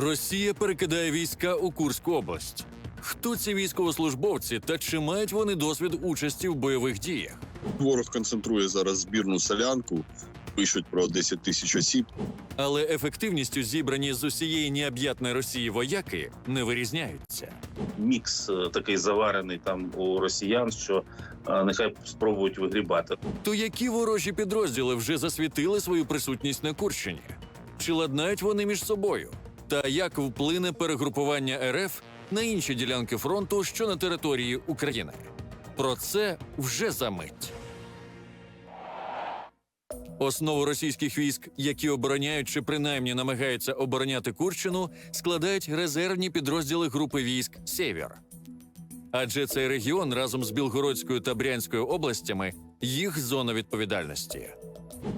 Росія перекидає війська у Курську область. Хто ці військовослужбовці та чи мають вони досвід участі в бойових діях? Ворог концентрує зараз збірну селянку. Пишуть про 10 тисяч осіб. Але ефективністю зібрані з усієї необ'ятної Росії вояки не вирізняються. мікс е, такий заварений там у росіян, що е, нехай спробують вигрібати. То які ворожі підрозділи вже засвітили свою присутність на Курщині? Чи ладнають вони між собою? Та як вплине перегрупування РФ на інші ділянки фронту, що на території України? Про це вже за мить. Основу російських військ, які обороняють чи принаймні намагаються обороняти Курщину, складають резервні підрозділи групи військ Сєвєр. Адже цей регіон разом з Білгородською та Брянською областями їх зона відповідальності.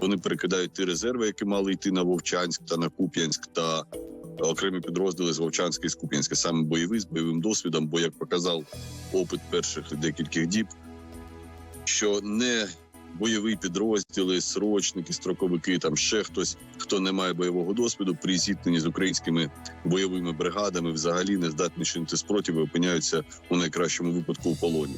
Вони перекидають ті резерви, які мали йти на Вовчанськ та на Куп'янськ, та окремі підрозділи з Вовчанська і саме бойові з бойовим досвідом. Бо як показав опит перших декількох діб, що не бойові підрозділи, срочники, строковики, там ще хтось, хто не має бойового досвіду, при зіткненні з українськими бойовими бригадами, взагалі не здатні чинити спротив і опиняються у найкращому випадку у полоні.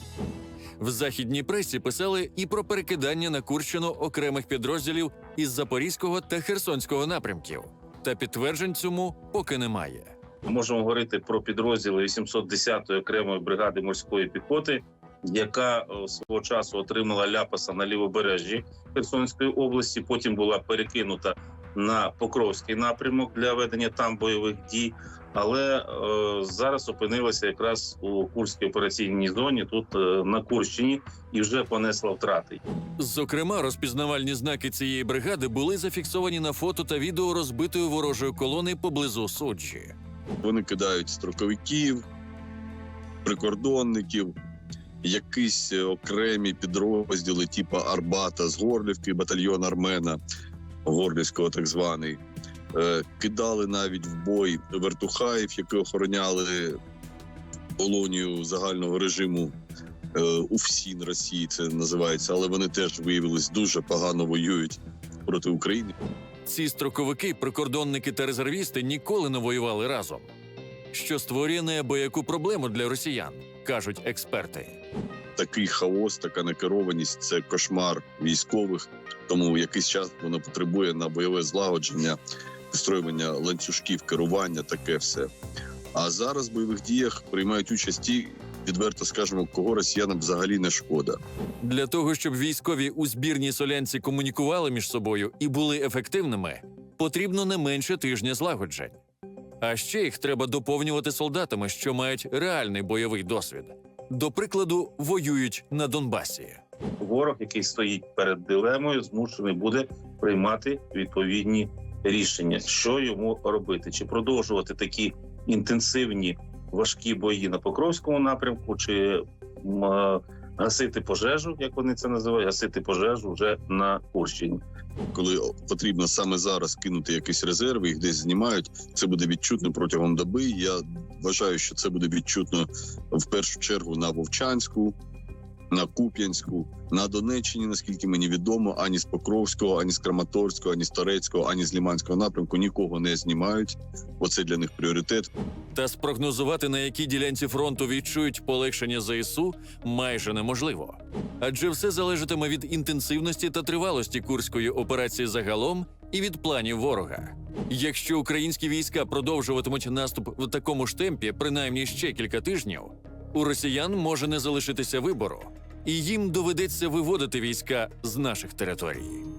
В західній пресі писали і про перекидання на Курщину окремих підрозділів із Запорізького та Херсонського напрямків. Та підтверджень цьому поки немає. Можемо говорити про підрозділи 810-ї окремої бригади морської піхоти, яка е, свого часу отримала ляпаса на лівобережжі Херсонської області. Потім була перекинута на Покровський напрямок для ведення там бойових дій. Але е, зараз опинилася якраз у Курській операційній зоні, тут е, на Курщині, і вже понесла втрати. Зокрема, розпізнавальні знаки цієї бригади були зафіксовані на фото та відео розбитої ворожої колони поблизу суджі. Вони кидають строковиків, прикордонників, якісь е, окремі підрозділи, типу Арбата з Горлівки, батальйон Армена Горлівського, так званий. Е, Кидали навіть в бой вертухаїв, які охороняли колонію загального режиму е, УФСІН Росії. Це називається, але вони теж виявились дуже погано воюють проти України. Ці строковики, прикордонники та резервісти ніколи не воювали разом, що створює неабияку проблему для росіян, кажуть експерти. Такий хаос, така некерованість це кошмар військових. Тому якийсь час воно потребує на бойове злагодження, встроювання ланцюжків, керування, таке все. А зараз в бойових діях приймають участь ті, відверто скажемо, кого росіянам взагалі не шкода. Для того, щоб військові у збірній солянці комунікували між собою і були ефективними, потрібно не менше тижня злагоджень. А ще їх треба доповнювати солдатами, що мають реальний бойовий досвід. До прикладу, воюють на Донбасі. ворог, який стоїть перед дилемою, змушений буде приймати відповідні рішення, що йому робити, чи продовжувати такі інтенсивні важкі бої на Покровському напрямку, чи м, е, гасити пожежу, як вони це називають, гасити пожежу вже на Курщині. Коли потрібно саме зараз кинути якісь резерви, їх десь знімають. Це буде відчутно протягом доби. Я вважаю, що це буде відчутно в першу чергу на Вовчанську, на Куп'янську, на Донеччині, наскільки мені відомо, ані з Покровського, ані з Краматорського, ані з Торецького, ані з Ліманського напрямку нікого не знімають. Оце для них пріоритет. Та спрогнозувати, на якій ділянці фронту відчують полегшення ЗСУ, майже неможливо. Адже все залежатиме від інтенсивності та тривалості курської операції загалом і від планів ворога. Якщо українські війська продовжуватимуть наступ в такому ж темпі, принаймні ще кілька тижнів, у росіян може не залишитися вибору, і їм доведеться виводити війська з наших територій.